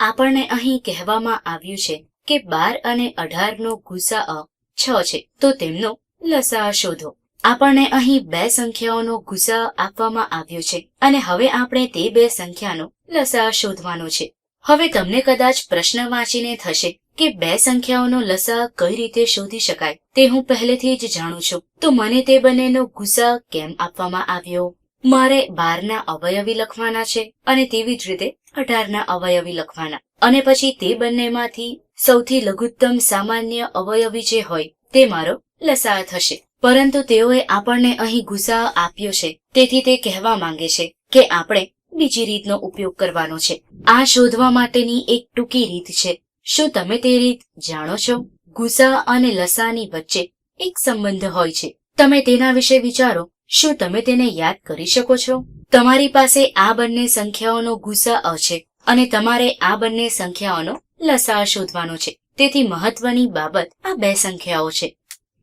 આપણને અહીં કહેવામાં આવ્યું છે કે બાર અને અઢાર નો ગુસાઅ છ છે. તો તેમનો લસા શોધો. આપણને અહીં બે સંખ્યાઓનો ગુસા આપવામાં આવ્યો છે અને હવે આપણે તે બે સંખ્યાનો લસા શોધવાનો છે. હવે તમને કદાચ પ્રશ્ન વાંચીને થશે કે બે સંખ્યાઓનો લસા કઈ રીતે શોધી શકાય તે હું પહેલેથી જ જાણું છું. તો મને તે બંનેનો ગુસા કેમ આપવામાં આવ્યો? મારે બારના અવયવી લખવાના છે અને તેવી જ રીતે અઢારના અવયવી લખવાના. અને પછી તે બંનેમાંથી સૌથી લઘુત્તમ સામાન્ય અવયવી જે હોય, તે મારો લસા થશે. પરંતુ તેઓએ આપણને અહીં ગુસા આપ્યો છે. તેથી તે કહેવા માંગે છે કે આપણે બીજી રીતનો ઉપયોગ કરવાનો છે. આ શોધવા માટેની એક ટૂંકી રીત છે. શું તમે તે રીત જાણો છો? ગુસા અને લસાની વચ્ચે એક સંબંધ હોય છે. તમે તેના વિશે વિચારો. શું તમે તેને યાદ કરી શકો છો? તમારી પાસે આ બંને સંખ્યાઓનો ગુસા છે અને તમારે આ બંને સંખ્યાઓનો લસા શોધવાનો છે. તેથી મહત્વની બાબત આ બે સંખ્યાઓ છે.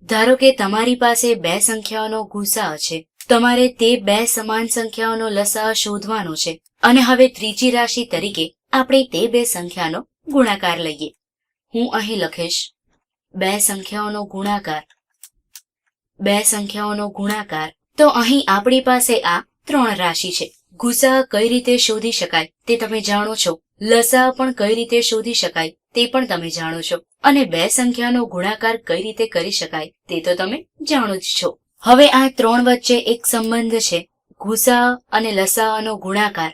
ધારો કે તમારી પાસે બે સંખ્યાઓનો ગુસા છે તમારે તે બે સમાન સંખ્યાઓનો લસા શોધવાનો છે અને હવે ત્રીજી રાશિ તરીકે આપણે તે બે સંખ્યાનો ગુણાકાર લઈએ. હું અહીં લખીશ, બે સંખ્યાઓનો ગુણાકાર, બે સંખ્યાઓનો ગુણાકાર તો અહીં આપણી પાસે આ ત્રણ રાશિ છે. ગુસા કઈ રીતે શોધી શકાય તે તમે જાણો છો. લસા પણ કઈ રીતે શોધી શકાય તે પણ તમે જાણો છો. અને બે સંખ્યાનો ગુણાકાર કઈ રીતે કરી શકાય તે તો તમે જાણો જ છો. હવે આ ત્રણ વચ્ચે એક સંબંધ છે. ગુસા અને લસાઅનો ગુણાકાર.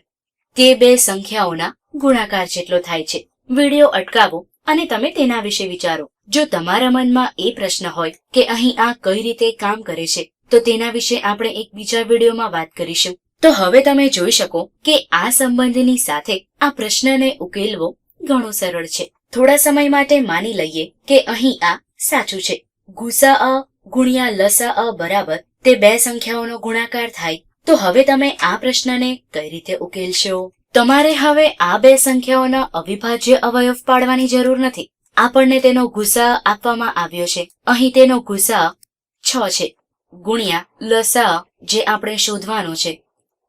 તે બે સંખ્યાઓના ગુણાકાર જેટલો થાય છે. વિડિયો અટકાવો અને તમે તેના વિશે વિચારો. જો તમારા મનમાં એ પ્રશ્ન હોય કે અહીં આ કઈ રીતે કામ કરે છે તો તેના વિશે આપણે એક બીજા વિડીયોમાં વાત કરીશું. તો હવે તમે જોઈ શકો કે આ સંબંધની સાથે આ પ્રશ્નને ઉકેલવો ઘણો સરળ છે. થોડા સમય માટે માની લઈએ કે અહીં આ સાચું છે. ગુસા અ, ગુણ્યા લસા અ બરાબર તે બે સંખ્યાઓનો ગુણાકાર થાય. તો હવે તમે આ પ્રશ્નને કઈ રીતે ઉકેલશો? તમારે હવે આ બે સંખ્યાઓના અવિભાજ્ય અવયવ પાડવાની જરૂર નથી. આપણને તેનો ગુસા આપવામાં આવ્યો છે. અહીં તેનો ગુસા છ છે. ગુણ્યા લસા જે આપણે શોધવાનો છે.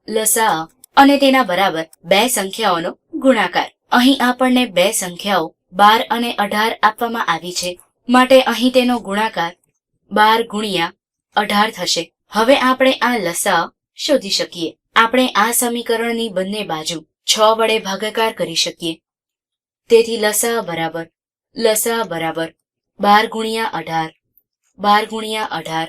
લસા અને તેના બરાબર બે સંખ્યાઓનો ગુણાકાર. અહીં આપણને બે સંખ્યાઓ બાર અને અઢાર આપવામાં આવી છે. માટે અહીં તેનો ગુણાકાર બાર ગુણ્યા અઢાર થશે. હવે આપણે આ લસા શોધી શકીએ. આપણે આ સમીકરણની બંને બાજુ છ વડે ભાગાકાર કરી શકીએ. તેથી લસા બરાબર લસા બરાબર બાર ગુણ્યા અઢાર, બાર ગુણ્યા અઢાર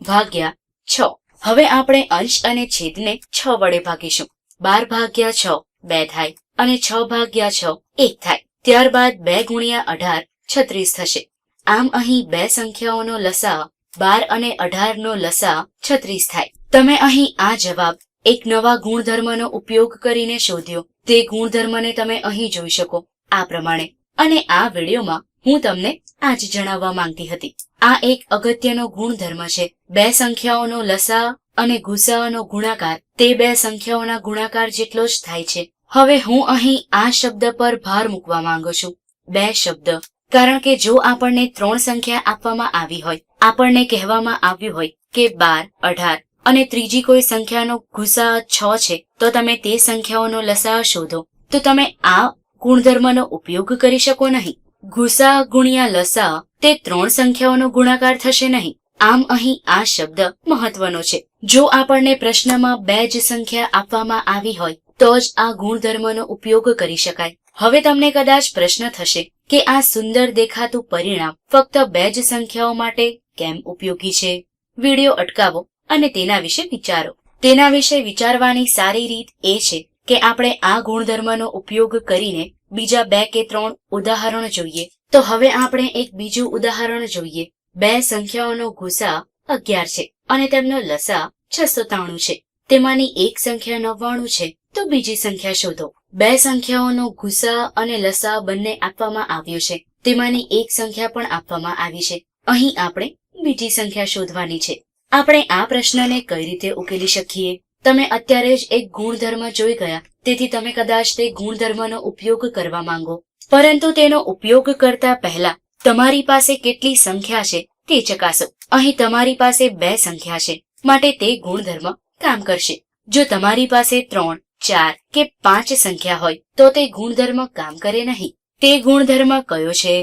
ભાગ્યા છ. હવે આપણે અંશ અને છેદને છ વડે ભાગીશું. બાર ભાગ્યા છ, બે થાય. અને છ ભાગ્યા છ, એક થાય. ત્યારબાદ બે ગુણ્યા અઢાર, છત્રીસ થશે. આમ અહીં બે સંખ્યાઓનો લસા બાર અને અઢારનો લસા છત્રીસ થાય. તમે અહીં આ જવાબ, એક નવા ગુણધર્મનો ઉપયોગ કરીને શોધ્યો. તે ગુણધર્મને તમે અહીં જોઈ શકો. આ પ્રમાણે. અને આ વિડીયોમાં હું તમને આ જ જણાવવા માંગતી હતી. આ એક અગત્યનો ગુણધર્મ છે. બે સંખ્યાઓનો લસા અને ગુસાઅનો ગુણાકાર. તે બે સંખ્યાઓના ગુણાકાર જેટલો જ થાય છે. હવે હું અહીં આ શબ્દ પર ભાર મૂકવા માંગુ છું. બે શબ્દ. કારણ કે જો આપણને ત્રણ સંખ્યા આપવામાં આવી હોય, આપણને કહેવામાં આવ્યું હોય કે બાર, અઢાર અને ત્રીજી કોઈ સંખ્યાનો ગુસા છ છે, તો તમે તે સંખ્યાઓનો લસા શોધો. તો તમે આ ગુણધર્મનો ઉપયોગ કરી શકો નહીં. ગુસા, ગુણ્યા, લસા તે ત્રણ સંખ્યાઓનો ગુણાકાર થશે નહીં. આમ અહીં આ શબ્દ મહત્વનો છે. જો આપણને પ્રશ્નમાં બે જ સંખ્યા આપવામાં આવી હોય, તો જ આ ગુણધર્મનો ઉપયોગ કરી શકાય. હવે તમને કદાચ પ્રશ્ન થશે કે આ સુંદર દેખાતું પરિણામ ફક્ત બે જ સંખ્યાઓ માટે કેમ ઉપયોગી છે? વિડિયો અટકાવો અને તેના વિશે વિચારો. તેના વિશે વિચારવાની સારી રીત એ છે કે આપણે આ ગુણધર્મનો ઉપયોગ કરીને બીજા બે કે ત્રણ ઉદાહરણ જોઈએ. તો હવે આપણે એક બીજું ઉદાહરણ જોઈએ. બે સંખ્યાઓનો ગુસા અગિયાર છે અને તેમનો લસા છસો ત્રાણું છે. તેમાંની એક સંખ્યા નવ્વાણું છે. તો બીજી સંખ્યા શોધો. બે સંખ્યાઓનો ગુસા અને લસા બંને આપવામાં આવ્યો છે. તેમાંની એક સંખ્યા પણ આપવામાં આવી છે. અહીં આપણે બીજી સંખ્યા શોધવાની છે. આપણે આ પ્રશ્નને કઈ રીતે ઉકેલી શકીએ? તમે અત્યારે જ એક ગુણધર્મ જોઈ ગયા, તેથી તમે કદાચ તે ગુણધર્મનો ઉપયોગ કરવા માંગો. પરંતુ તેનો ઉપયોગ કરતા પહેલા, તમારી પાસે કેટલી સંખ્યા છે તે ચકાસો. અહીં તમારી પાસે બે સંખ્યા છે, માટે તે ગુણધર્મ કામ કરશે. જો તમારી પાસે ત્રણ, ચાર કે પાંચ સંખ્યા હોય, તો તે ગુણધર્મ કામ કરે નહીં. તે ગુણધર્મ કયો છે?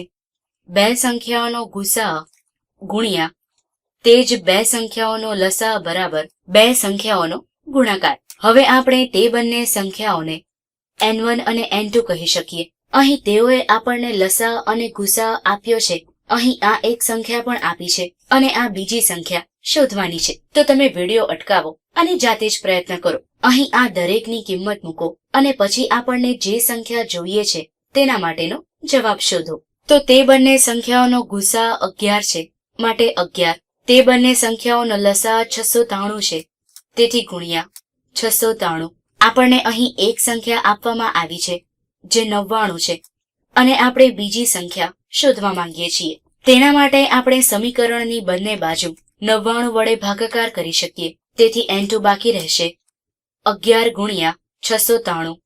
બે સંખ્યાઓનો ગુસા ગુણ્યા, તે જ બે સંખ્યાઓનો લસા બરાબર બે સંખ્યાઓનો ગુણાકાર. હવે આપણે તે બંને સંખ્યાઓને એન વન અને એન ટુ કહી શકીએ. અહીં તેઓએ આપણને લસા અને ગુસા આપ્યો છે. અહીં આ એક સંખ્યા પણ આપી છે અને આ બીજી સંખ્યા શોધવાની છે. તો તમે વીડિયો અટકાવો અને જાતે જ પ્રયત્ન કરો. અહીં આ દરેકની કિંમત મૂકો અને પછી આપણને જે સંખ્યા જોઈએ છે તેના માટેનો જવાબ શોધો. તો તે બંને સંખ્યાઓનો ગુસા અગિયાર છે. માટે અગિયાર. તે બંને સંખ્યાઓનો લસા છસો ત્રાણું છે. તેથી ગુણ્યા છસો ત્રાણું. આપણને અહીં એક સંખ્યા આપવામાં આવી છે, જે નવ્વાણું છે. અને આપણે બીજી સંખ્યા શોધવા માંગીએ છીએ. તેના માટે આપણે સમીકરણની બંને બાજુ નવ્વાણું વડે ભાગાકાર કરી શકીએ. તેથી એન્ટુ બાકી રહેશે. અગિયાર ગુણ્યા છસો ત્રાણું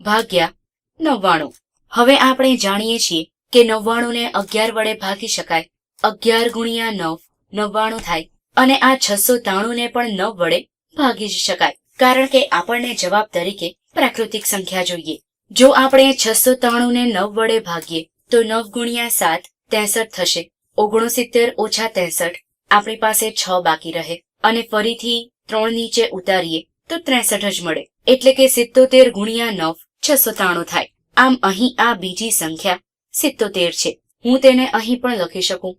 ભાગ્યા નવ્વાણું. હવે આપણે જાણીએ છીએ કે નવ્વાણું ને અગિયાર વડે ભાગી શકાય. અગિયાર ગુણ્યા નવ, નવ્વાણું થાય. અને આ છસો ને પણ નવ વડે ભાગી જ શકાય. કારણ કે આપણને જવાબ તરીકે પ્રાકૃતિક સંખ્યા જોઈએ. જો આપણે છસો ને નવ વડે ભાગીએ, તો નવ ગુણ્યા સાત ત્રેસઠ થશે. ઓગણસિત્તેર ઓછા ત્રેસઠ, આપણી પાસે છ બાકી રહે. અને ફરીથી ત્રણ નીચે ઉતારીએ, તો ત્રેસઠ જ મળે. એટલે કે સિત્તોતેર ગુણ્યા નવ, છસો ત્રાણું થાય. આમ અહીં આ બીજી સંખ્યા સિત્તોતેર છે. હું તેને અહીં પણ લખી શકું.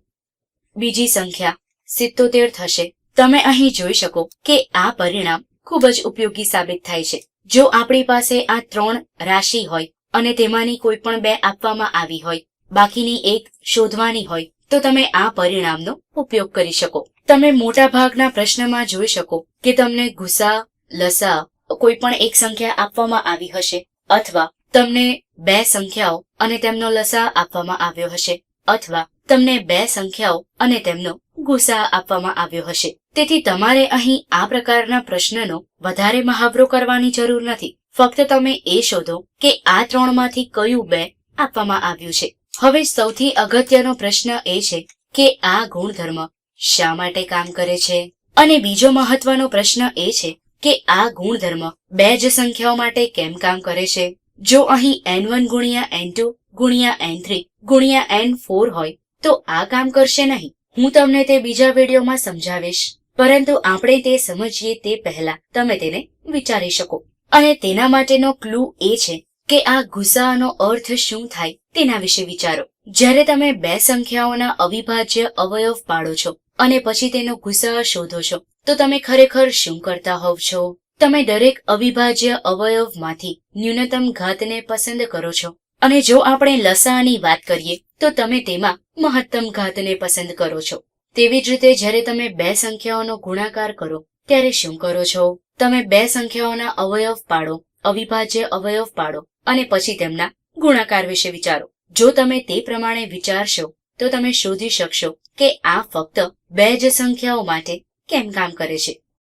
બીજી સંખ્યા સિત્તોતેર થશે. તમે અહીં જોઈ શકો કે આ પરિણામ ખૂબ જ ઉપયોગી સાબિત થાય છે. જો આપણી પાસે આ ત્રણ રાશિ હોય અને તેમાંની કોઈ પણ બે આપવામાં આવી હોય, બાકીની એક શોધવાની હોય, તો તમે આ પરિણામનો ઉપયોગ કરી શકો. તમે મોટા ભાગના પ્રશ્નમાં જોઈ શકો કે તમને ગુસા લસા કોઈ પણ એક સંખ્યા આપવામાં આવી હશે અથવા તમને બે સંખ્યાઓ અને તેમનો લસા આપવામાં આવ્યો હશે અથવા તમને બે સંખ્યાઓ અને તેમનો ગુસા આપવામાં આવ્યો હશે. તેથી તમારે અહીં આ પ્રકારના પ્રશ્નનો વધારે મહાવરો કરવાની જરૂર નથી. ફક્ત તમે એ શોધો કે આ ત્રણમાંથી કયું બે આપવામાં આવ્યું છે. હવે સૌથી અગત્યનો પ્રશ્ન એ છે કે આ ગુણધર્મ શા માટે કામ કરે છે? અને બીજો મહત્વનો પ્રશ્ન એ છે કે આ ગુણધર્મ બે જ સંખ્યાઓ માટે કેમ કામ કરે છે? જો અહીં એન વન ગુણ્યા એન ટુ ગુણ્યા એન થ્રી ગુણ્યા એન ફોર હોય, તો આ કામ કરશે નહીં. હું તમને તે બીજા વિડીયોમાં સમજાવીશ. પરંતુ આપણે તે સમજીએ તે પહેલા તમે તેને વિચારી શકો. અને તેના માટેનો ક્લુ એ છે કે આ ગુસ્સાનો અર્થ શું થાય તેના વિશે વિચારો. જ્યારે તમે બે સંખ્યાઓના અવિભાજ્ય અવયવ પાડો છો અને પછી તેનો ગુસ્સા શોધો છો, તો તમે ખરેખર શું કરતા હોવ છો? તમે દરેક અવિભાજ્ય અવયવમાંથી ન્યૂનતમ ઘાતને પસંદ કરો છો. અને જો આપણે લસાની વાત કરીએ, તો તમે તેમાં મહત્તમ ઘાતને પસંદ કરો છો. તેવી જ રીતે જ્યારે તમે બે સંખ્યાઓનો ગુણાકાર કરો, ત્યારે શું કરો છો? તમે બે સંખ્યાઓના અવયવ પાડો, અવિભાજ્ય અવયવ પાડો અને પછી તેમના ગુણાકાર વિશે વિચારો. જો તમે તે પ્રમાણે વિચારશો, તો તમે શોધી શકશો કે આ ફક્ત બે જ સંખ્યાઓ માટે કેમ કામ કરે છે.